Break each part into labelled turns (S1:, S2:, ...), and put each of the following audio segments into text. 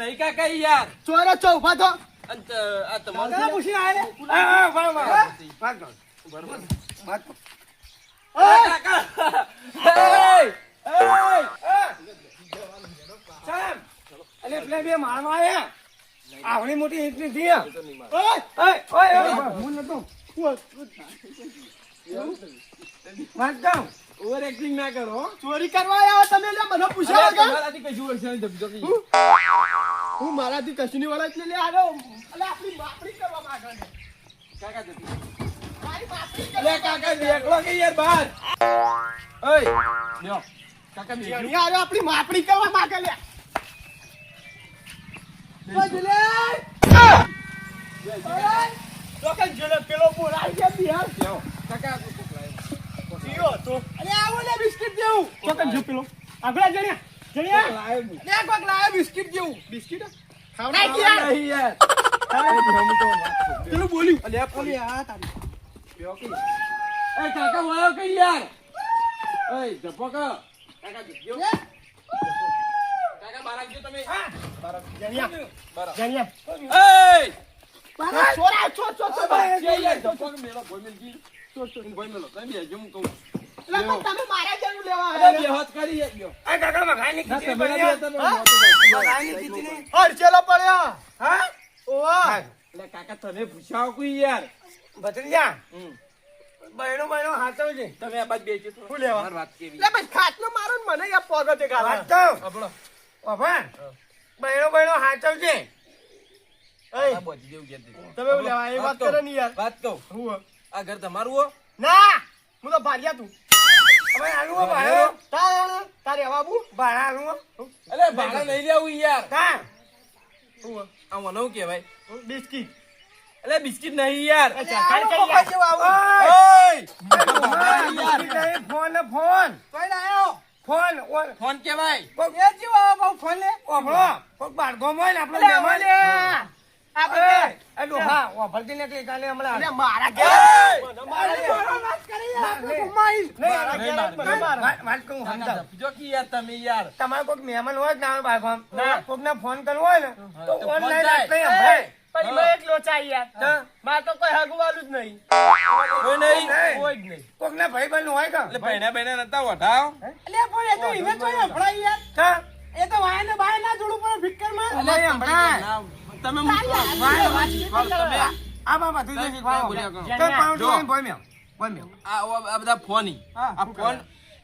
S1: નહીં કાકા યાર
S2: ચોરે ચો ઊભા થો
S1: અને ત- આ તમારું?
S3: હા, હા, વાહ, વાહ.
S2: હા?
S3: કર.
S2: ઓય!
S1: કાકા એય! એય!
S3: ચાલ. અલે પેલા બે મારવા આયા. આવડી મોટી ઈંટ થઈ આ.
S2: ઓય!
S3: ઓય, ઓય, ઓય. હું નતો. કર.
S1: ઓવર એક્ટિંગ ના કરો
S2: ચોરી કરવા આવ્યા તમે લે મને પૂછ્યા વગર?
S1: તમારાથી કશું વર્ષે નહીં કરી.
S2: હું મારાથી કશું નહીં વળે એટલે લે આવ્યો અલે આપણી માપણી કરવા માંગે.
S1: કાકા જતી. અલે, કાકા નીકળો કે યાર બહાર ઓય લ્યો. કાકા બેસજો.
S2: આવ્યો આપણી માપડી કરવા માંગે લે પેલો બોલાય છે બિહાર.
S1: કાકા આ કોક લાવ્યો.
S2: પીયો તો અરે આવો લે બિસ્કિટ જેવું કે જો પેલો આગળ જણ્યા જણ્યા
S1: લાવ્યો હું.
S2: લે કોક લાવે બિસ્કિટ જેવું બિસ્કિટ
S1: ખાવડાવ નહીં યાર. એ વાત છે.
S2: પેલું બોલ્યું
S1: અલે, પોલી.
S2: આ તારી
S1: લ્યો કે. એ કાકા વળો કે યાર ઓય જપો કે. કાકા જપજો. કાકા બહાર આવજો તમે
S2: જણ્યા
S1: બહાર.
S2: જણ્યા
S1: એય!
S2: બાબા છોરા છો છો છો
S1: જે યાર જપો મેલો. તમે હું કહું.
S2: તમે મારા જેવું લેવા આવ્યા
S1: બે કરી યાર,
S3: આ કાકા મઘાની ખીચડી
S1: તમે ના
S3: બન્યા.
S1: બેસતા, તમે
S2: હા?
S1: મોટું ભાઈ.
S3: મઘાની ખીચડી.
S2: હરચેલો પડ્યો
S3: હા?
S2: ઓવા
S1: એટલે કાકા તમે પૂછાવો કોઈ યાર
S3: ભત્રીજા, બહેનો બહેનો હાચવજે.
S1: તમે આ બાજુ બેસજો
S2: શું લેવા?
S1: મારી વાત કેવી
S2: એટલે ભાઈ ખાટલો મારો ને મને યા પોગો તે ગાલા
S3: વાત કહું.
S1: આપણો.
S3: બહેનો બહેનો.
S2: તમે લેવા એ વાત
S1: કહું.
S2: ને યાર
S1: વાત કહું
S2: હું
S1: આ ઘર તમારું હો
S2: ના હું તો ભાગ્યા તું
S3: હવે આલું હો, ભાડું.
S2: તારે તારે હવા બુ
S3: ભાડા આલું હો.
S1: અલે ભાડા નહીં લેવું યાર.
S3: હા.
S2: હું?
S1: આ મને શું કહેવાય?
S2: બિસ્કિટ.
S1: અલે બિસ્કિટ નહીં યાર.
S2: કાઈ કઈ યાર
S3: ઓય,
S1: ઓય!
S3: Phone phone.
S2: કોઈ ના
S3: ફોન ફોન
S1: ફોન કહેવાય.
S3: કોક
S2: એ જીવ આવો બહુ ફોન લે.
S3: ઓભળો, કોક બાળકો મોય ને આપણો
S2: અલે
S3: મહેમાન. ના, તમારે કોઈક મહેમાન હોય ને આવે બાળકો
S2: ના.
S3: કોકને ફોન કરવો હોય ને તો ઓનલાઈન.
S2: પણ એમાં એક લોચા યાર.
S3: હા.
S2: તો કોઈ હગવાલું જ નહીં.
S1: કોઈ નહીં.
S3: નહીં.
S2: કોઈ જ નહીં.
S3: કોકના ભાઈબંધ હોય કે?
S1: એટલે બહેના બહેના નતા વઢાવ
S2: એટલે પણ એ તો એને તો હંભળાય યાર. એ તો વાય ને બાય ના જોડું પણ
S3: ફિક્કરમાં.
S1: ના, તમે મૂકો.
S2: વાય વાત શીખવાડો
S1: તમે
S3: આ
S1: બાબા
S3: તું જઈ. બોલ્યા.
S1: આ આ બધા ફોન. ઈ. આ ફોન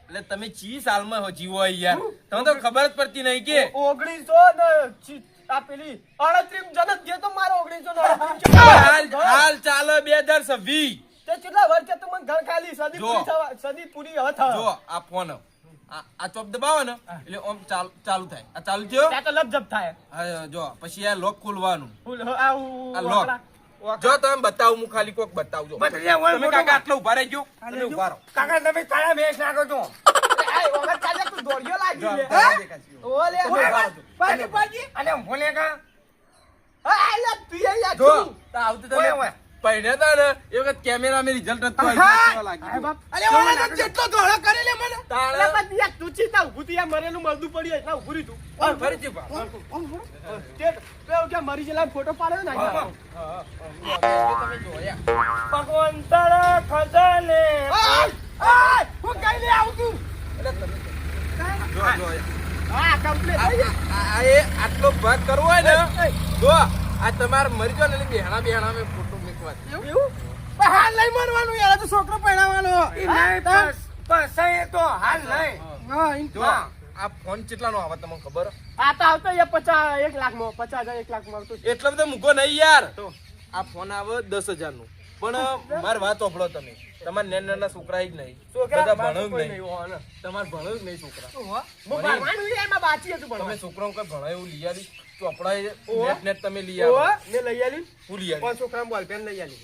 S1: એટલે તમે ચી સાલમાં હો જીવો હોય યાર? તમને તો ખબર જ પડતી નહીં કે?
S2: ઓગણીસો ને આ પેલી અડત્રીસ જનક જે તો મારો ઓગણીસો
S1: હાલ હાલ ચાલો બે હજાર છવ્વીસ.
S2: તે કેટલા વર્ષે તું મને ઘર ખાલી? સદી પૂરી સદી પૂરી હવે.
S1: જો આ ફોન આ આ ચોપ દબાવો ને એટલે ઓમ ચાલુ ચાલુ થાય. આ ચાલુ થયો?
S2: ત્યાં તો લપઝપ થાય.
S1: હા, જો પછી આ લોક ખોલવાનું.
S2: આ
S1: લોક. જો તમે બતાવું હું ખાલી કોક બતાવજો. તમે કાકા આટલો ઊભા રહેજો તમે ઊભા રહો.
S3: કાકા તમે કાળા ભેંસ નાખો છો. અને ભોલે કા?
S2: હા, આ લે. તો
S1: આવતું તમે
S3: ઓય.
S1: પહેર્યા ને એ વખત કેમેરામાં રિઝલ્ટ હતું આવી
S2: હા.
S1: કેવા લાગી
S2: અરે બાપ.
S3: અરે,
S2: જો
S3: ઓલે
S2: મને
S3: લાગી
S2: જેટલો ધોળો કરે લે મને.
S1: તાણે.
S2: અરે યાર, તું ચીતા ઊભું થયું, યાર, મરેલું મળદું પડ્યું એટલે ઊભું રહ્યું તું.
S1: ઓય, ફરીથી
S2: ઊભા. પેલો કે મરી ગયેલા ફોટો પાડ્યો ને
S3: હા,
S2: અહીંયા.
S3: હા.
S1: જો તમે જોયા
S3: ભગવાન તારા ખજાને
S2: ઓય, ઓય, હું કઈ લે આવું છું?
S1: એટલે તમે જો જો
S2: હા, complete થઈ ગયું.
S1: આ આ એ આટલો ભાગ કરવો હોય ને જો આ તમારે મરી ગયો ને બેહણા બેહણા મેં.
S2: એવું? હાલ નહીં મરવાનું યાર, તો છોકરો પરણાવવાનો.
S3: બસ, બસ, એ તો હાલ નહીં.
S2: હા,
S1: જો આ ફોન કેટલાનો આવે તમને ખબર?
S2: આ તો આવતો યાર પચાસ એક લાખમાં પચાસ હજાર એક લાખમાં આવતો
S1: એટલો બધો મૂકો નહીં યાર. આ ફોન આવે દસ હજારનું પણ મારી વાત સાંભળો તમે. તમારા નાના નાના છોકરા જ નહીં. છોકરા ભણ્યું જ નહીં. તમારે ભણ્યું જ નહીં છોકરા. છોકરાઓ કઈ ભણાય એવું લઈ આવી ચોપડા નેટ નેટ તમે લઈ આવો.
S2: મેં લઈ આલી.
S1: હું લઈ આવી
S2: પાંચ બોલપેન લઈ આલી.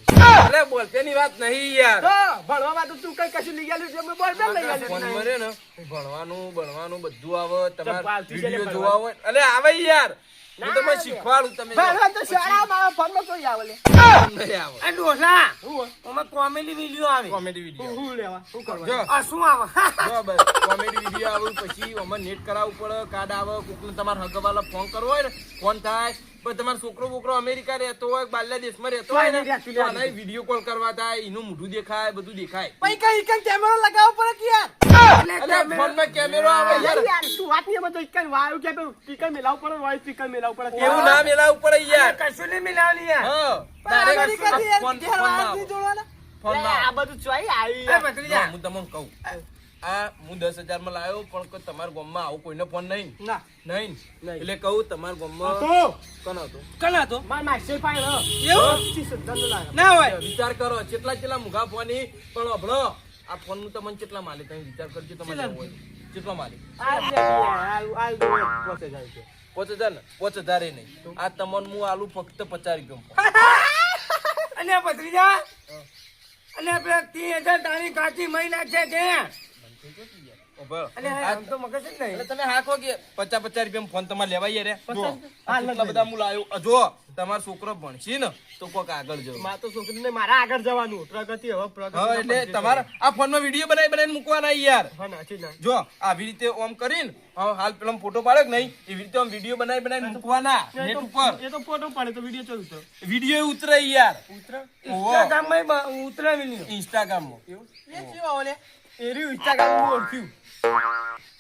S1: અરે બોલ તેની વાત નહીં યાર.
S2: ભણવા માટે તું કઈ કશું લઈ આલ્યું છે? બોલપેન લઈ આલી
S1: ફોન મરે ને. ભણવાનું ભણવાનું બધું આવે. તમારે
S2: ને
S1: જોવા હોય. અરે આવે યાર. હું તમને શીખવાડું તમે
S2: ભણવા તો શાળા મારા કોઈ આવે લે.
S1: નહીં આવો.
S3: આ ડોસા
S2: હું
S3: કોમેડી વીડિયો આવે.
S1: Comedy video.
S2: હું લેવા? શું કરવા
S1: જો
S3: આ શું આવે?
S1: જો બસ કોમેડી વીડિયો આવે પછી આમાં નેટ કરાવવું પડે કાર્ડ આવે કોકને તમારે હગવાલા ફોન કરવો હોય ને ફોન થાય પણ તમારો છોકરો બોકરો અમેરિકા રહેતો હોય બાલ્યા દેશમાં રહેતો હોય ને વીડિયો કોલ કરવા થાય એનું મોઢું દેખાય બધું દેખાય.
S2: પછી કઈ કઈ કેમેરો લગાવવો પડે કે યાર?
S1: ફોનમાં કેમેરો આવે યાર.
S2: યાર યાર તું વાત નહીં એમાં તો વાયુ કે તો સ્પીકર મેલાવું પડે વાયુ સ્પીકર મેલાવું પડે.
S1: એવું ના મેલાવ પડે યાર.
S3: કશું નહીં યાર.
S1: હા ફોન-
S2: લે, આ બધું ચોઈ આવી.
S1: હું તમને કહું. આ હું દસ હજારમાં લાવ્યો પણ કોઈ તમારા ગામમાં આવું કોઈને ફોન નહીં.
S2: ના.
S1: નહીં?
S2: નહીં.
S1: એટલે કહું તમારા ગામમાં હતો.
S2: માર માસી
S3: એવું?
S2: લાવ્યો.
S3: ના હોય.
S1: વિચાર કરો કેટલા કેટલા મુગા ફોન પણ અભળો આ ફોનનું તમને કેટલા માલે તમે વિચાર કરજો તમારે હોય. તો. માલે
S2: પાંચ હજાર.
S1: પાંચ હજાર ને? પાંચ હજાર નહીં. આ તમને હું આલુ ફક્ત પચાસ રૂપિયા
S3: અને આ જા અને પેલા ત્રીસ હજાર તારી કાચી મહિના છે. તે અને આમ તો મગજ જ નહીં.
S1: એટલે તમે હાકો કે પચાસ પચાસ રૂપિયા ફોન તમારે લેવાય રે.
S2: પચાસ?
S1: હા એટલા બધા હું લાવ્યો જો તમારો છોકરો ભણશે ને તો કોક આગળ જવું
S2: મારે તો છોકરીને મારા આગળ જવાનું. પ્રગતિ હવે પ્રગતિ
S1: એટલે તમારે આ ફોનમાં વીડિયો બનાવી બનાવીને મૂકવાના યાર.
S2: હા નાચી ના.
S1: જો આવી રીતે ઓમ કરીને હાલ પેલા ફોટો પાડે નહીં એવી રીતે આમ વીડિયો બનાવી બનાવી મૂકવાના નેટ ઉપર.
S2: એ તો ફોટો પાડે તો વીડિયો ચાલુ
S1: વીડિયો ઉતરે? યાર
S3: ઇન્સ્ટાગ્રામમાં ઉતરાવી
S1: ઇન્સ્ટાગ્રામમાં
S2: ઓલે ઉચ્ચા ગામ ઓળખ્યું.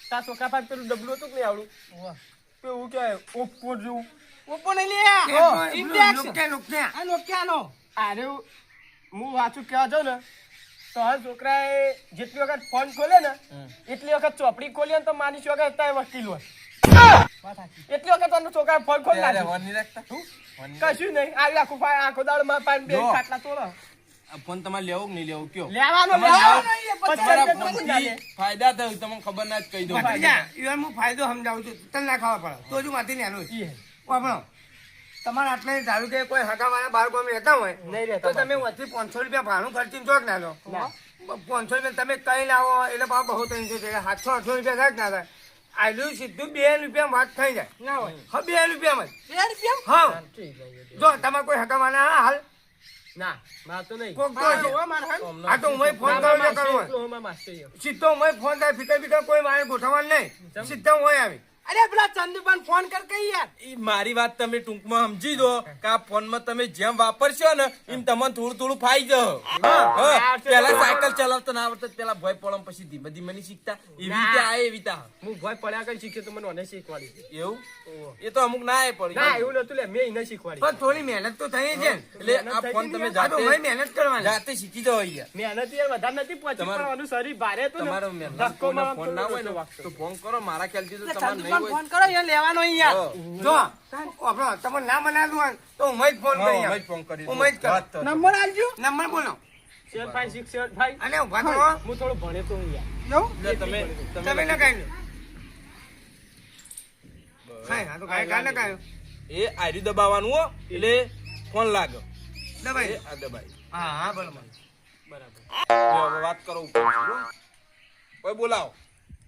S2: તા ચોખા પાક પેલું ડબલું હતું કે નહીં આવડું? પેલું કે ઓપ્પો જેવું. ઓપ્પો નહીં લે. ઇન્ડેક્સ આ નોકિયાનો અરે હું વાંચું કહેવા જાઉં ને તો છોકરાએ જેટલી વખત ફોન ખોલે ને એટલી વખત ચોપડી ખોલી ને તો માની વખત અત્યારે વકીલ હોય. એટલી વખત આનો છોકરા ફોન ખોલી
S1: નહીં.
S2: કશું નહીં. આ આખું આખો દાડો માં પાન બે ખાટલા તોડો.
S1: આ ફોન તમારે લેવો કે નહીં લેવો? કયો?
S2: લેવાનો?
S1: ફાયદા થાય તમને ખબર ના જ કહી દઉં.
S3: હું ફાયદો સમજાવું છું. તને ના ખાવા પડે. તો જ માથી
S2: હે.
S3: વાપરો તમારે આટલા ધારો કે કોઈ હગાવાળા બાળકો અમે રહેતા હોય
S2: નહીં
S3: તો તમે વચ્ચે પાંચસો રૂપિયા ભાડું ખર્ચીને ચોક ના. લો પાંચસો રૂપિયા તમે કઈ લાવો એટલે ભાવ બહુ ત્રણસો છે. સાતસો આઠસો રૂપિયા થાય ના થાય? આયલું સીધું બે રૂપિયા વાત થઈ જાય.
S2: ના હોય.
S3: હા બે રૂપિયામાં જ.
S2: બે રૂપિયા
S3: હા. જો તમારે કોઈ હગાવાળા હા હાલ.
S2: ના નહીં.
S3: કોક તો આ તો હું ફોન કરવો. સીધો હું ફોન થાય ફિકર ફિકર કોઈ મારે ગોઠવવાનું નહીં. સીધા હું આવી.
S2: અરે પેલા ચંદુભાઈ ફોન કર કઈ યાર.
S1: ઈ મારી વાત તમે ટૂંકમાં સમજી દો કે આ ફોનમાં તમે જેમ વાપરશો ને એમ તમને થોડું થોડું ફાઈ જશે. પેલા સાયકલ ચલાવતા ના આવડતા પેલા ભય પડમ પછી ધીમે ધીમે નહીં શીખતા. એવી રીતે આ એવી તા
S2: હું ભય પડ્યા કઈ શીખ્યો તો મને મને શીખવાડી
S1: એવું? એ તો અમુક ના એ પડી
S2: ના એવું નતું લે મેં એને શીખવાડી
S3: પણ થોડી મહેનત તો થઈ છે
S1: એટલે આ ફોન તમે જાતે
S3: મહેનત કરવાની
S1: જાતે શીખી જાવ અહીંયા.
S2: મહેનત યાર વધારે નથી પહોંચી
S1: તમારું-
S2: શરીર ભારે તો
S1: તમારો
S2: મારવા
S1: ફોન ના હોય ને તો ફોન કરો. મારા ખ્યાલથી તો તમારે નહીં
S2: ફોન કરો? યાર લેવાનો યાર
S3: જો આપણો તમને ના બનાવવું હોય તો હું જ ફોન કરી
S1: હું ફોન કરી
S3: હું જ કરું.
S2: નંબર આલજો
S3: નંબર બોલો.
S2: Seven five six seven five
S3: અને ઊભા કરો
S2: હું. થોડું ભણે તો હું યાર.
S1: તમે
S3: તમે
S1: તમે
S3: ના કાઢ્યું ખાય હા તો ખાય કાઢ ના કાઢ્યું
S1: એ આર્યું દબાવવાનું હો એટલે ફોન લાગ્યો
S3: દબાઈ.
S1: આ દબાઈ.
S3: હા હા બરાબર.
S2: બરાબર
S1: વાત કરો. કોઈ બોલાવો.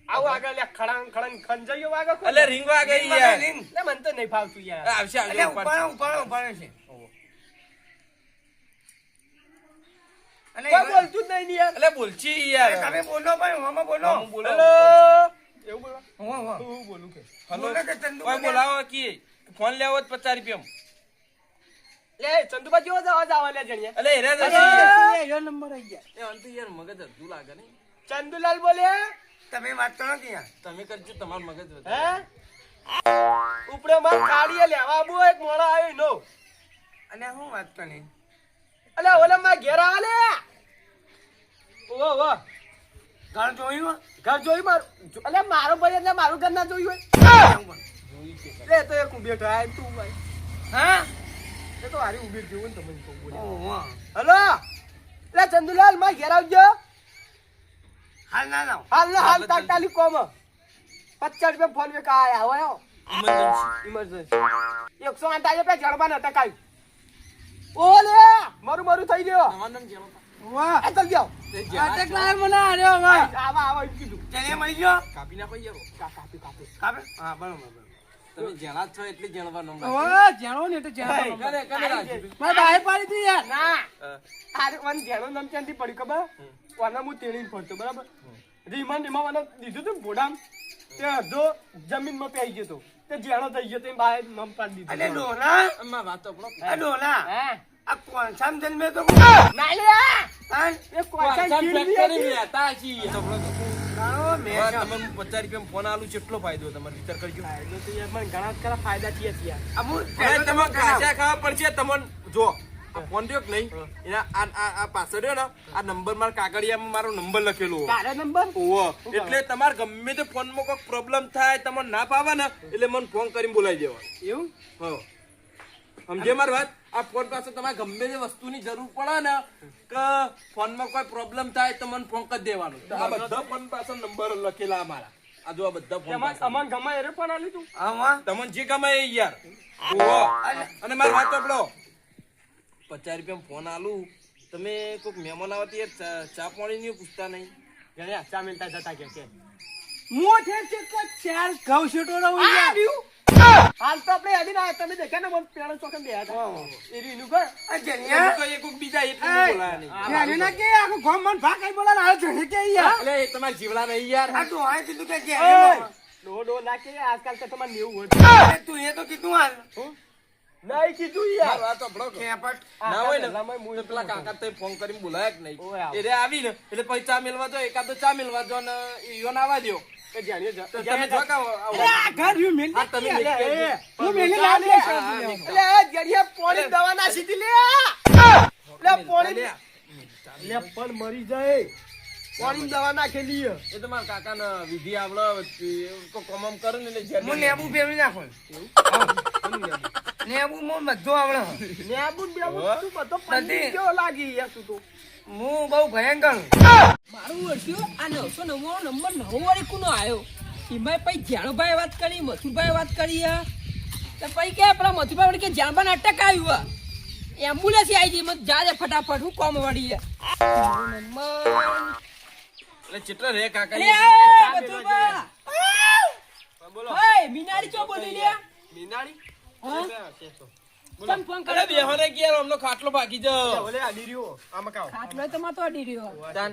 S2: આવું આગળ લે ખડાંગ ખડાંગ ખંજાઈઓ વાગે
S1: એટલે રિંગ વાગે યાર.
S2: લે મને તો નહીં ફાવતું યાર.
S1: આવશે આવશે
S3: ઉપાડો ઉપાડો ઉપાડો છે. અને
S2: બોલતું જ નહીં યાર.
S1: એટલે બોલછી યાર.
S3: તમે બોલો ભાઈ હમણાં બોલો.
S1: હું બોલો.
S2: એવું બોલવા
S3: હું હું
S2: હું. બોલું કે?
S1: હલો.
S3: કે ચંદુ
S1: બોલાવો કે. ફોન લેવો જ પચાસ રૂપિયા
S2: લે ચંદુબા જેવો જ અવાજ આવે લે જણિયા
S1: એટલે હેરા જશે
S2: નંબર આવી ગયા
S1: એ અંત યાર મગજ અધું લાગે નહીં.
S2: ચંદુલાલ બોલે?
S3: તમે વાત કરો કે
S1: તમે કરજો તમાર મગજ
S2: હે? ઉપડે માર કાળીએ લેવા આબુ એક મોળા આવ્યો નો
S3: અને હું વાત કરી
S2: અલે ઓલે માં ઘેર આવે લે. ઓ ઓ
S3: ઘર જોયું
S2: ઘર જોઈ મારું? અલે મારો ભાઈ એટલે મારું ઘર ના જોયું હોય. લે તો એક ઊભી થાય તું ભાઈ
S3: હા?
S2: એ તો હારી ઊભી જોવું ને તમને કહું બોલે
S3: ઓહો.
S2: હલો? લે ચંદુલાલમાં ઘેર આવજો.
S3: હાલ ના
S2: હાલ ને હાલ તાત્કાલિક કોમ પચાસ રૂપિયા ફોન પે કા આયા હોય. ઇમરજન્સી એકસો આઠ આવ્યો પે જડબા નતા કાઈ ઓ મરું મારું મારું થઈ ગયો.
S1: તમારું
S2: વાહ. ચાલ જાઓ અટક લાલ મને આર્યો વાહ. આવા આવા કીધું.
S3: મળી ગયો?
S1: કાપી નાખો યાર
S2: કા કાપી કાપી.
S3: કાપે? હા બરોબર બરોબર.
S1: તમે જેણા છો એટલે જેણવાનો
S2: હવે જાણો ને એટલે જાણો
S1: કને કને રાખ્યું
S2: મારે બહાર પાડી યાર. ના. ખબર? કોના હું તેડી ફરતો બરાબર? રીમાન રીમા મને દીધું તું ભોડામ તે અડધો જમીનમાં પેઈ ગયો તો તે જેણો થઈ ગયો તે બહાર મમ પાડી
S3: દીધું
S2: દીધું
S3: ડોલા
S1: અમ્મા વાતો આપણો
S3: આ ડોલા
S2: હા?
S3: આ કોણસામ જન્મે તો
S2: ના લે
S3: આ!
S2: એ ગીર
S1: ફેક્ટરી માં હતા. છીએ તો
S3: છે.
S1: તમને પચાસ રૂપિયા ફોન આલું કેટલો ફાયદો તમારે વિચાર કરજો.
S2: ફાયદો તો યાર મને ઘણા ખરા ફાયદા થયા છે યાર.
S3: આ હું
S1: હવે
S3: પહેલો
S1: તમે
S3: તમને
S1: ખાવા પડશે તમને જો ફોન રહ્યો કે નહીં? એના આ આ પાછળ રહ્યો ને આ નંબર મારા કાગળિયામાં મારો નંબર લખેલો.
S2: નંબર?
S1: ઓવો એટલે તમારે ગમે તે ફોનમાં કોઈ પ્રોબ્લેમ થાય તમને ના પાવે ને એટલે મને ફોન કરીને બોલાવી દેવા
S2: એવું?
S1: હા. સમજે મારી વાત? આ ફોન પાસે તમારે ગમે તે વસ્તુની જરૂર પડે ને કે ફોનમાં કોઈ પ્રોબ્લેમ થાય તો મને ફોન કરી દેવાનો. તો આ બધા ફોન પાસે નંબર લખેલા અમારા. આ જો આ બધા ફોન
S2: અમન ગમે એરે પણ આ
S3: લીધું
S1: તમને જે ગમાય યાર. અને મારી વાત સાંભળો. પચાસ રૂપિયા ફોન આલું. તમે કોઈક મહેમાન આવતી યાર ચા- પાણી નહીં પૂછતા નહીં.
S2: જણે ચા મિલતા જતા કે. છે
S4: મોઢે છે કે ચાર ઘઉં શેટો રહું
S2: આ
S4: યાર.
S2: રહ્યું. હાલ તો આપણે યાદી ના તમે દેખ્યા ને મને પેલો ચોકન બે હતા. એ રહ્યું ઘર.
S3: આ
S1: એમ
S3: જન્યા
S1: કહીએ બીજા એટલે બોલાયા નહીં.
S4: જાણે ના કે આખું ગામ મને ભા કઈ બોલાવે હાલ કે યાર
S1: એટલે એ જીવડા નહીં યાર.
S3: આ ડોહાએ કીધું કે જન્યા
S2: ડો ડો ના કે આજકાલ તો તમારે નેવું હોય.
S3: તું એ તો કીધું હાલ.
S2: નહીં કીધું યાર.
S1: વાત સાંભળો
S3: કેપટ.
S1: ના હોય ને
S2: હું
S1: પેલા કાકા તો ફોન કરીને બોલાયા જ નહીં. એટલે આવી ને એટલે પછી ચા મેલવા જો એકાદ તો ચા મેલવા જો ને આવવા
S4: મેલી ના દે
S1: હા, હા, મેલ
S2: એટલે આ જડિયા પોણી દવા ના સીધી લે. એટલે પોણી
S1: લે.
S2: લે પણ મરી જાય. પોણી દવા નાખેલી.
S1: એ તો મારા કાકાને વિધિ આવડે કોમમ કરે ને
S3: લેબુ ફેરવી નાખું. લેબુ મો બધું આવડે.
S2: ને આ બુન તું બધો પડી. ગયો લાગી યાર તું તો?
S3: હું બહુ ભયંકર.
S5: મારું વર્ષ્યું આ નવસો નવ્વાણું નંબર નવો વાળી કુનો આવ્યો એમાં પછી જાણુભાઈ વાત કરી મથુભાઈ વાત કરી. તો પછી કે પેલા મથુભાઈ વળી કે જાણબાને અટક આવ્યું હે. એમ્બ્યુલન્સ આવી ગઈ મત જાજે ફટાફટ હું કોમ વળી.
S1: એટલે ચિત્ર રે કાકા
S5: મથુરભા.
S2: બોલો.
S5: હે મીનાડી ચો બોલી લે?
S2: મીનાડી
S5: તમ? ફોન કરે
S1: બેહોને કે અમનો ખાટલો ભાગી જાઓ.
S2: ઓલે આડી રહ્યો આમાં કાવ
S5: ખાટલો તો માતો અડી રહ્યો.
S1: તાન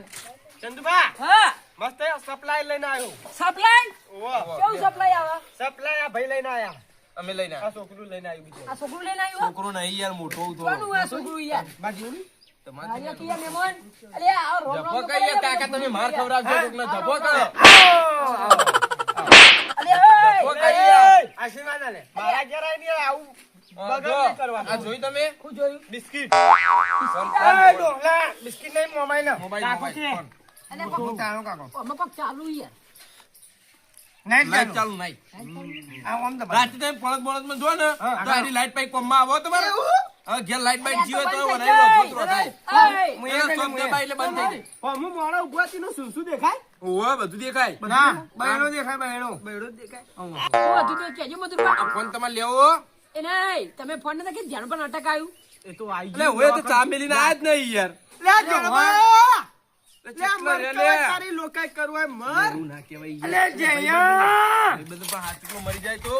S2: ચંદુભા
S5: હા?
S2: મસ્ત સપ્લાય લઈને આવ્યો.
S5: સપ્લાય
S2: ઓહો
S5: કેવું સપ્લાય આવે?
S2: સપ્લાય આ ભાઈ લઈને આયા.
S1: અમે લઈને
S2: આ છોકરું લઈને આવ્યું બીજું.
S5: આ છોકરું લઈને આવ્યો?
S1: છોકરો નહીં યાર મોટો
S5: કોનું આ છોકરું યાર
S1: તમારે
S5: આયા કિયા અલે આ રોમ રોમ
S1: ધબ્બો
S5: તો
S1: કઈ
S5: કરે
S1: કાકા તમે માર
S5: યાર.
S1: ખવડાવજો કોકને ધબ્બો કરો
S5: અલે
S1: ધબ્બો
S5: ઓય
S1: કઈ યાર
S3: આશીર્વાદ આલે
S2: મારા ઘેર આવીને આવું બગાડ કરવાનો.
S1: આ જોઈ તમે?
S5: હું જોયું.
S2: બિસ્કિટ.
S3: એ ડોહલા બિસ્કિટ નહીં મોબાઈલ ના.
S1: મોબાઈલ
S2: છે.
S5: અને
S3: હું તારો કાકો.
S5: આમાં કોક ચાલુ યાર.
S1: લાઈટ
S3: ચાલુ.
S1: ચાલુ નહીં
S3: આ ઓમ દબા
S1: રાતે તમે પડક બળકમાં જો ને તો આની લાઈટ પાઈ કોમમાં આવો તમારે. હવે ઘેર લાઈટ બાઈટ જીવે તો વરાઈ રોજો થાય.
S3: હું એ
S1: એનો દબાઈ એટલે બંધ થઈ જાય.
S2: હું મોડા ઊભા તીનું શું શું દેખાય?
S1: ઓવે બધું દેખાય.
S3: ના બહેનો દેખાય બહેનો
S2: બેડો જ દેખાય.
S5: હું હજુ તો કહેજો મધુરબા.
S1: ફોન તમારે લેવો
S5: એ નહીં, તમે ફોન ને કે ધ્યાન પર અટકાયું
S2: એ તો આઈ
S1: એટલે હવે તો ચા મેલીને આયા જ નહીં યાર.
S2: લે જણવા
S1: બધું મરી જાય તો.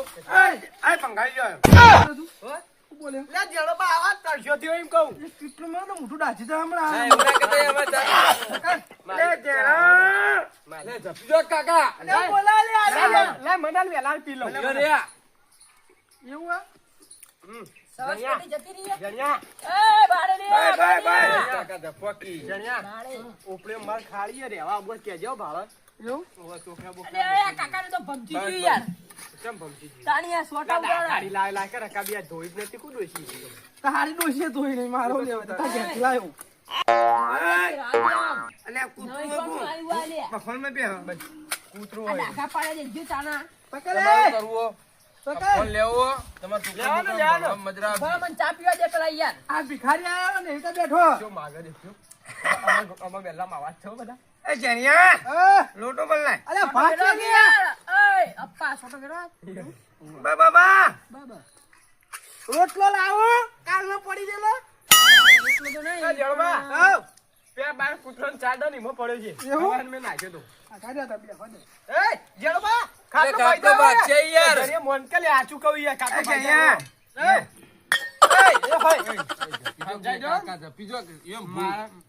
S3: આ પંગાઈ ગયો
S2: લે આવા તરસ્યો થયો એમ કહું.
S4: કેટલું મેં મોટું ડાચી તો હમણાં
S3: લે જયા
S1: લે, જપી જો કાકા.
S2: લે બોલા લે આ લે લે. મનાલ વેલા પી લો
S1: આ.
S2: એવું હા
S5: સરસ્વતી જતી રહી છે.
S2: જણ્યા. ઉપડે માર ખાડીએ રેવા બોલ કેજો ભાવ
S4: એવું
S5: તો ગયું યાર.
S2: કેમ
S5: તાણી સોટા ઉડાડે.
S2: લાય લાય કરે કાબી ધોઈ જ નથી કું
S4: તારી ડોશીએ ધોઈ નહીં મારો લેવા તા લાવ્યો
S5: રાજામ.
S3: અલે કૂતરું. બફોરમાં બે
S2: કૂતરું હોય
S5: ડાઘા પાડે દેજો તાના.
S1: તમારે કરવો
S4: પકડ.
S1: ફોન લેવો. તમારે
S2: લેવાનો, લેવાનો.
S1: મજરા
S5: મને ચા પીવા દે પેલા યાર.
S4: આ ભિખારી આવ્યો ને એ તો બેઠો.
S2: જો માગે દેખ્યો અમાર અમાર બેલા આવાજ છો બધા.
S3: એ જણિયા લોટો બોલ લાય
S4: અરે ભાગ છે
S5: કે
S4: કે
S5: યાર. ઓય, અપ્પા, સોટો કર્યો?
S3: બા બાબા
S5: બાબા.
S4: રોટલો લાવો કાલનો પડી ગયેલો
S5: એટલું તો નહીં.
S2: એ
S4: આવ.
S2: પે બાર કૂતરાનો ચાડો ની મો પડ્યો છે
S4: એવું?
S2: સવારે નાખ્યો તો
S4: આ તા બે ફોન.
S2: એ જણવા ખાટલો
S1: ખાટલો
S2: ભાઈ
S1: છે યાર.
S2: ઘરે મોન કે લે આચું કહું યાર.
S3: એ?
S1: કાકા, એમ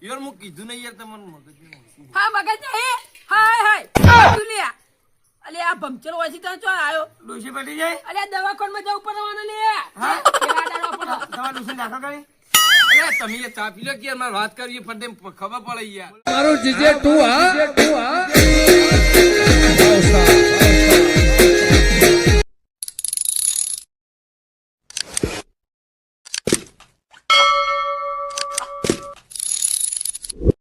S1: યાર, હું કીધું નહીં યાર તમને મગજમાં.
S5: હા મગજ નહીં. હાય હાય. તુલિયા અલે આ ભમચર વાસી તો ચો આયો?
S3: ડોસી પટી જાય?
S5: અલે દવાખાનામાં જવું પડવાનું લે. હા? કેવા ડાળો પડો?
S3: દવા ડોસી નાખો કરી?
S1: અરે તમે એ ચા પી લો કે મારે વાત કરીએ પણ ખબર પડે યાર.
S4: મારું જીજે ટુ હા? ટુ હા?